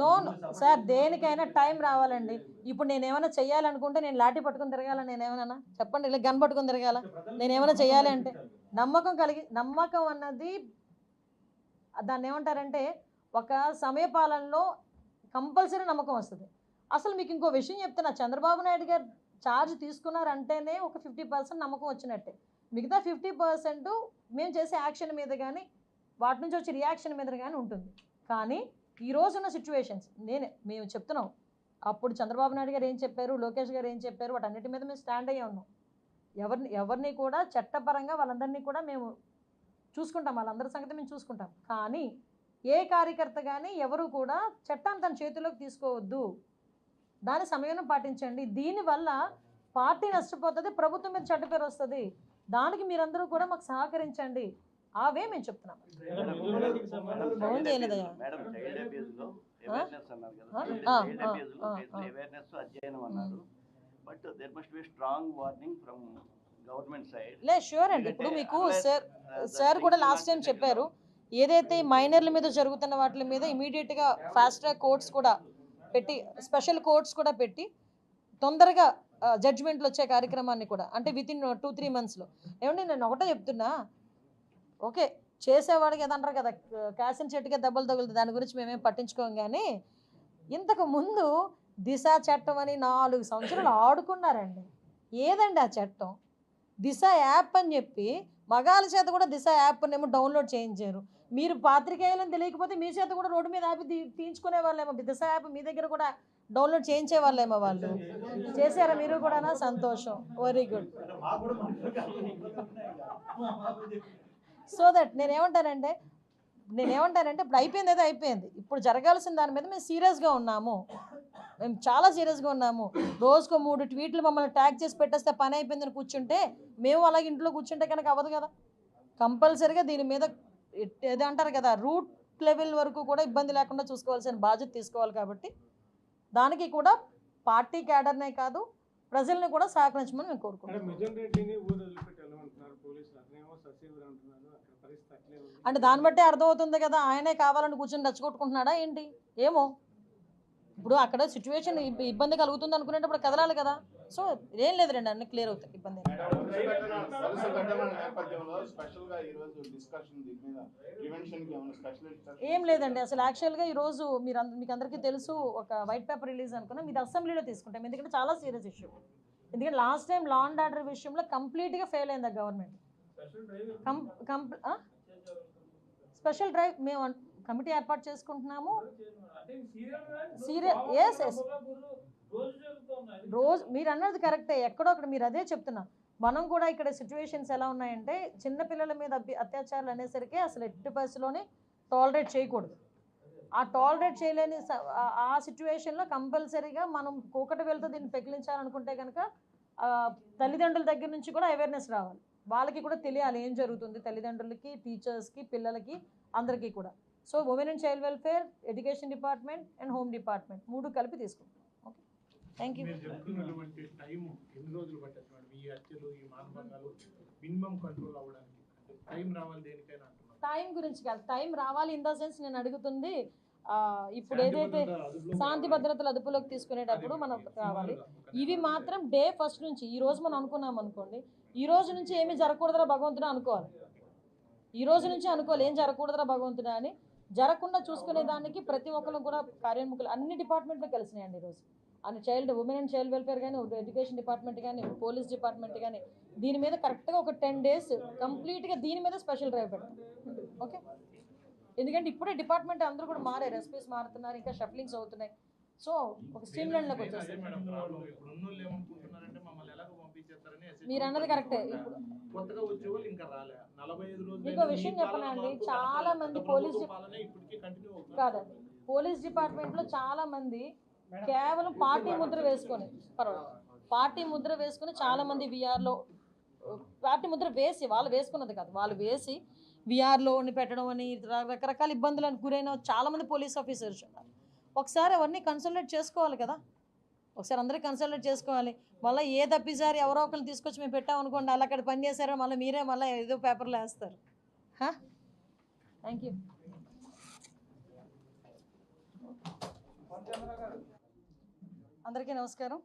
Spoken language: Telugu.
నో సార్ దేనికైనా టైం రావాలండి. ఇప్పుడు నేను ఏమైనా చెయ్యాలనుకుంటే నేను లాఠీ పట్టుకుని తిరగాల నేను ఏమైనా చెప్పండి ఇలా గన్ పట్టుకుని తిరగాల? నేను ఏమైనా చెయ్యాలి అంటే? నమ్మకం కలిగి నమ్మకం అన్నది దాన్ని ఏమంటారంటే ఒక సమయపాలనలో కంపల్సరీ నమ్మకం వస్తుంది. అసలు మీకు ఇంకో విషయం చెప్తున్నా చంద్రబాబు నాయుడు గారు ఛార్జ్ తీసుకున్నారంటేనే ఒక ఫిఫ్టీ పర్సెంట్ నమ్మకం వచ్చినట్టే. మిగతా ఫిఫ్టీ పర్సెంట్ మేము చేసే యాక్షన్ మీద కానీ వాటి నుంచి వచ్చే రియాక్షన్ మీద కానీ ఉంటుంది. కానీ ఈ రోజు ఉన్న సిచ్యువేషన్స్ నేనే మేము చెప్తున్నాం. అప్పుడు చంద్రబాబు నాయుడు గారు ఏం చెప్పారు లోకేష్ గారు ఏం చెప్పారు వాటన్నిటి మీద మేము స్టాండ్ అయ్యి ఉన్నాం. ఎవరిని ఎవరిని కూడా చట్టపరంగా వాళ్ళందరినీ కూడా మేము చూసుకుంటాం వాళ్ళందరి సంగతి మేము చూసుకుంటాం. కానీ ఏ కార్యకర్త కానీ ఎవరు కూడా చట్టాన్ని తన చేతిలోకి తీసుకోవద్దు. దాని సమయం పాటించండి. దీనివల్ల పార్టీ నష్టపోతుంది ప్రభుత్వం మీద చెడ్డ పేరు వస్తుంది. దానికి మీరందరూ కూడా మాకు సహకరించండి. అవే మేము చెప్తున్నాం ఫోన్ చేయలేదయ్యా. మేడం చైల్డ్ అబ్యూస్లో ఆ? అవేర్నెస్ అన్నారు కదా. ఆ, ఆ, చైల్డ్ అబ్యూస్లో ఆ, ఆ. అవేర్నెస్ అధ్యయనం అన్నారు. But there must be strong warning from government side లే షూర్ అండి. ఇప్పుడు మీకు సార్ సార్ కూడా లాస్ట్ టైం చెప్పారు ఏదైతే మైనర్ల మీద జరుగుతున్న వాటి మీద ఇమీడియట్గా ఫాస్ట్ ట్రాక్ కోర్ట్స్ కూడా పెట్టి స్పెషల్ కోర్ట్స్ కూడా పెట్టి తొందరగా జడ్జిమెంట్లు వచ్చే కార్యక్రమాన్ని కూడా అంటే విత్ ఇన్ టూ త్రీ మంత్స్లో ఏమండి నేను ఒకటే చెప్తున్నా ఓకే చేసేవాడికి ఏదంటారు కదా కాసిన చెట్టుకే దెబ్బలు తగులుతుంది దాని గురించి మేమేం పట్టించుకోం కానీ ఇంతకు ముందు దిశ చట్టం అని నాలుగు సంవత్సరాలు ఆడుకున్నారండి. ఏదండి ఆ చట్టం? దిశ యాప్ అని చెప్పి మగాళ్ళ చేత కూడా దిశ యాప్నేమో ఏమో డౌన్లోడ్ చేయించారు. మీరు పాత్రికేయులని తెలియకపోతే మీ చేత కూడా రోడ్డు మీద ఆపి తీయించుకునే వాళ్ళేమో దిశ యాప్ మీ దగ్గర కూడా డౌన్లోడ్ చేయించే వాళ్ళేమో వాళ్ళు. చేశారా మీరు కూడా సంతోషం. వెరీ గుడ్ సో దట్ నేనేమంటానంటే నేనేమంటానంటే ఇప్పుడు అయిపోయింది అయితే అయిపోయింది. ఇప్పుడు జరగాల్సిన దాని మీద మేము సీరియస్గా ఉన్నాము. మేము చాలా సీరియస్గా ఉన్నాము. రోజుకు మూడు ట్వీట్లు మమ్మల్ని ట్యాగ్ చేసి పెట్టేస్తే పని అయిపోయిందని కూర్చుంటే మేము అలాగే ఇంట్లో కూర్చుంటే కనుక అవ్వదు కదా. కంపల్సరీగా దీని మీద ఏదో అంటారు కదా రూట్ లెవెల్ వరకు కూడా ఇబ్బంది లేకుండా చూసుకోవాల్సిన బాధ్యత తీసుకోవాలి కాబట్టి దానికి కూడా పార్టీ క్యాడర్నే కాదు ప్రజల్ని కూడా సహకరించమని మేము అంటే కోరుకుంటున్నాం అంటే దాన్ని బట్టే అర్థమవుతుంది కదా ఆయనే కావాలని కూర్చొని రచ్చగొట్టుకుంటున్నాడా ఏంటి? ఏమో. ఇప్పుడు అక్కడ సిచ్యువేషన్ ఇబ్బంది కలుగుతుంది అనుకునేటప్పుడు కదలాలి కదా. సో ఏం లేదు రండి అన్ని క్లియర్ అవుతాయి ఇబ్బంది ఏం ఈ రోజు లేదండి అసలు యాక్చువల్గా ఈరోజు మీరు అంద- మీకు అందరికీ తెలుసు ఒక వైట్ పేపర్ రిలీజ్ అనుకున్నా. మీరు అసెంబ్లీలో తీసుకుంటాం. ఎందుకంటే చాలా సీరియస్ ఇష్యూ ఎందుకంటే last time law and order విషయంలో కంప్లీట్గా ఫెయిల్ అయింది గవర్నమెంట్ కం కంప్ స్పెషల్ డ్రైవ్ మేము కమిటీ ఏర్పాటు చేసుకుంటున్నాము. సీరియస్ ఎస్ ఎస్ రోజు మీరు అన్నది కరెక్టే. ఎక్కడో అక్కడ మీరు అదే చెప్తున్నా. మనం కూడా ఇక్కడ సిచ్యువేషన్స్ ఎలా ఉన్నాయంటే చిన్న పిల్లల మీద అత్యాచారాలు అనేసరికి అసలు ఎట్టి పరిస్థితిలోనే టాలరేట్ చేయకూడదు. ఆ టాలరేట్ చేయలేని ఆ- సిచ్యువేషన్లో కంపల్సరీగా మనం కూకటి వెళ్తూ దీన్ని పెకిలించాలనుకుంటే కనుక తల్లిదండ్రుల దగ్గర నుంచి కూడా అవేర్నెస్ రావాలి. వాళ్ళకి కూడా తెలియాలి ఏం జరుగుతుంది తల్లిదండ్రులకి టీచర్స్కి పిల్లలకి అందరికీ కూడా. So women and child welfare education department and home department మూడు కలిపి తీసుకుంటాం ఓకే థ్యాంక్ యూ టైం ఎన్ని రోజులు పట్టచ్చు మేడం? ఈ హత్యలు ఈ మానభంగాలు మినిమం కంట్రోల్ అవ్వడానికి. అంటే టైం రావాలి దేనికైనా అంటున్నారు. టైం గురించి కాదు. టైం రావాలి ఇన్ ద సెన్స్ నేను అడుగుతుంది ఇప్పుడు ఏదైతే శాంతి. భద్రతలు అదుపులోకి తీసుకునేటప్పుడు మనం కావాలి ఇవి మాత్రం డే ఫస్ట్ నుంచి ఈ రోజు మనం అనుకున్నాం అనుకోండి ఈ రోజు నుంచి ఏమీ జరగకూడదురా భగవంతుడా అనుకోవాలి. ఈ రోజు నుంచి అనుకోవాలి ఏం జరగకూడదురా భగవంతుడా అని. జరగకుండా చూసుకునే దానికి ప్రతి ఒక్కరు కూడా కార్యోన్ముఖులు అన్ని డిపార్ట్మెంట్లు కలిసినాయండి ఈరోజు అన్ని child women and child welfare కానీ ఎడ్యుకేషన్ డిపార్ట్మెంట్ కానీ పోలీస్ డిపార్ట్మెంట్ కానీ దీని మీద కరెక్ట్గా ఒక టెన్ డేస్ కంప్లీట్గా దీని మీద స్పెషల్ డ్రైవ్ పెడతాం. ఓకే? ఎందుకంటే ఇప్పుడే డిపార్ట్మెంట్ అందరూ కూడా మారారు ఎస్పీస్ మారుతున్నారు ఇంకా షఫ్లింగ్స్ అవుతున్నాయి. సో ఒక స్ట్రీమ్ ఎలాగో పంపించేస్తారని SSB మీరు అన్నది కరెక్టే. ఇప్పుడు ఇంకా మీకు విషయం చెప్పనా అండి? చాలా మంది పోలీస్ కాదండి. పోలీస్ డిపార్ట్మెంట్లో చాలా మంది కేవలం పార్టీ ముద్ర వేసుకొని పర్వాలేదు. పార్టీ ముద్ర వేసుకొని చాలా మంది విఆర్లో పార్టీ ముద్ర వేసి వాళ్ళు వేసుకున్నది కాదు. వాళ్ళు వేసి బీఆర్లో ఉండి పెట్టడం అని రకరకాల ఇబ్బందులను గురైన చాలామంది పోలీస్ ఆఫీసర్స్ ఉన్నారు. ఒకసారి అవన్నీ కన్సల్టేట్ చేసుకోవాలి కదా? ఒకసారి అందరూ కన్సల్టేట్ చేసుకోవాలి. మళ్ళీ ఏ తప్పిసారి ఎవరో ఒకరిని తీసుకొచ్చి మేము పెట్టామనుకోండి అలా అక్కడ పని చేశారో మళ్ళీ మీరే మళ్ళీ ఏదో పేపర్లో వేస్తారు. థ్యాంక్ యూ అందరికీ నమస్కారం.